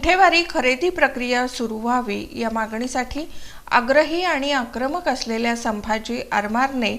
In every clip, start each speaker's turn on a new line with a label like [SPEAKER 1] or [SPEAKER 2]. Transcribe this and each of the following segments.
[SPEAKER 1] गुंठेवारी खरेदी प्रक्रिया सुरू व्हावी या मागणीसाठी आग्रही आणि आक्रमक असलेल्या संभाजी आरमारने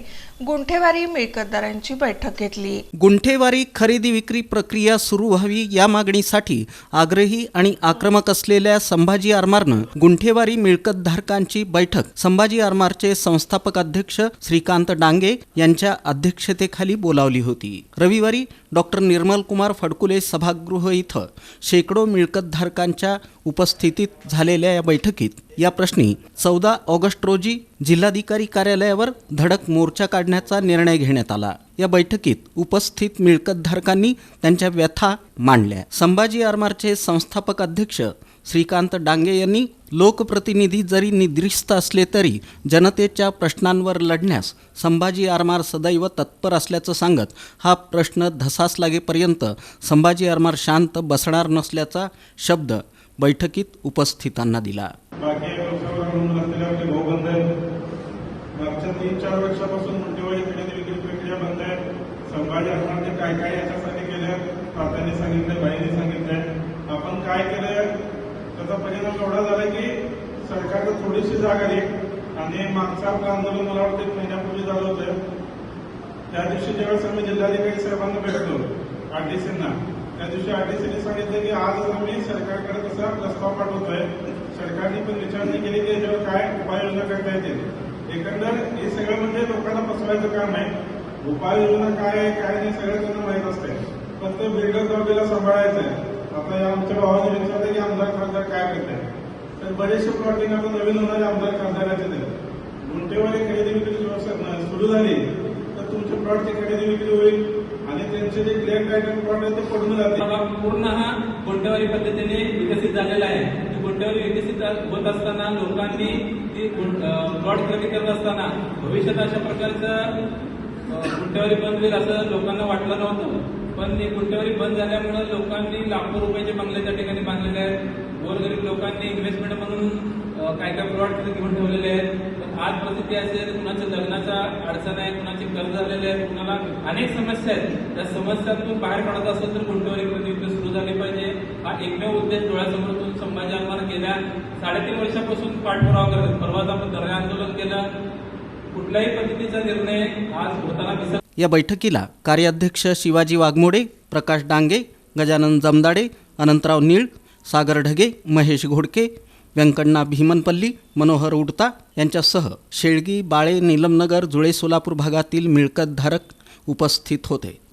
[SPEAKER 1] गुंठेवारी मिळकतदारांची बैठक घेतली.
[SPEAKER 2] गुंठेवारी खरेदी विक्री प्रक्रिया सुरू व्हावी या मागणीसाठी आग्रही आणि आक्रमक असलेल्या संभाजी आरमारनं गुंठेवारी मिळकतधारकांची बैठक. संभाजी आरमारचे संस्थापक अध्यक्ष श्रीकांत डांगे यांच्या अध्यक्षतेखाली बोलावली होती. रविवारी डॉक्टर निर्मल कुमार फडकुले सभागृह इथं शेकडो मिळकतधारकांच्या उपस्थितीत झालेल्या या बैठकीत या प्रश्नी चौदा ऑगस्ट रोजी जिल्हाधिकारी कार्यालयावर धडक मोर्चा काढण्याचा निर्णय घेण्यात आला. या बैठकीत उपस्थित मिळकतधारकांनी त्यांच्या व्यथा मांडल्या. संभाजी आरमारचे संस्थापक अध्यक्ष श्रीकांत डांगे यांनी लोकप्रतिनिधी जरी निद्रिस्त असले तरी जनतेच्या प्रश्नांवर लढण्यास संभाजी आरमार सदैव तत्पर असल्याचं सांगत हा प्रश्न धसास लागेपर्यंत संभाजी आरमार शांत बसणार नसल्याचा शब्द बैठकीत उपस्थितांना दिला.
[SPEAKER 3] बाकी लोकसभा म्हणून तीन चार वर्षापासून मुंडेवाडी खरेदी विक्री प्रक्रिया बंद आहे. संभाजी हरणाने काय काय याच्यासाठी केलं तात्यांनी सांगितलंय बाईंनी सांगितलंय. आपण काय केलं त्याचा परिणाम एवढा झाला की सरकारला थोडीशी जागा आली आणि मागचं आपलं आंदोलन मला वाटतं एक महिन्यापूर्वी झालं होतं. त्या दिवशी ज्यावेळेस आम्ही जिल्हाधिकारी साहेबांना भेटलो आरडीसींना त्या दिवशी आरडीसीने सांगितलं की आज आम्ही सरकारकडे तसा प्रस्ताव पाठवतोय. सरकारने पण विचारणी केली की याच्यावर काय उपाययोजना करता येतील. एकंदर हे सगळं म्हणजे लोकांना फसवायचं काम आहे. उपाययोजना काय आहे काय नाही सगळं त्यांना माहीत असते फक्त बिल्डर कंपनीला सांभाळायचं आहे आता या आमच्या भावाने विचारलं की आमदार खासदार काय करताय? तर बरेचसे प्लॉटिंग आता नवीन होणारे आमदार खासदाराचे ते गुंटेवाडी खरेदी विक्री सुरू सुरू झाली. तर तुमच्या प्लॉटची खरेदी विक्री होईल. आणि त्यांचे जे क्लिअर टायटल प्लॉट आहे ते पडून
[SPEAKER 4] जाते. पूर्ण हा गुंठेवारी पद्धतीने विकसित झालेला आहे. म्हणजे ती विकसित होत असताना लोकांनी ती प्लॉट खरेदी करत असताना भविष्यात अशा प्रकारचं अ, बंद होईल असं लोकांना वाटलं नव्हतं. पण ते गुंठेवारी बंद झाल्यामुळे लोकांनी लाखो रुपयाचे बंगले त्या ठिकाणी बांधलेले आहेत. गोरगरीब लोकांनी इन्व्हेस्टमेंट म्हणून काय काय प्लॉट घेऊन ठेवलेले आहेत. आज परिस्थिती असेल कुणाच्या लग्नाचा अडचण आहे कुणाची कर्ज झालेले आहे कुणाला अनेक समस्या आहेत. त्या समस्यातून बाहेर काढत असेल तर गुंठेवारी खरेदी सुरू झाली पाहिजे. हा एकमेव उद्देश डोळ्यासमोर संभाजी आम्हाला गेल्या साडेतीन वर्षापासून पाठपुरावा करतात. परवाच आपण धरणे आंदोलन केलं. कुठल्याही पद्धतीचा निर्णय आज होताना दिसत
[SPEAKER 2] या बैठकीला कार्याध्यक्ष शिवाजी वाघमोडे प्रकाश डांगे गजानन जमदाडे अनंतराव नीळ सागर ढगे महेश घोडके व्यंकण्णा भीमनपल्ली मनोहर उडता यांच्यासह शेळगी बाळे निलमनगर जुळे सोलापूर भागातील मिळकतधारक उपस्थित होते.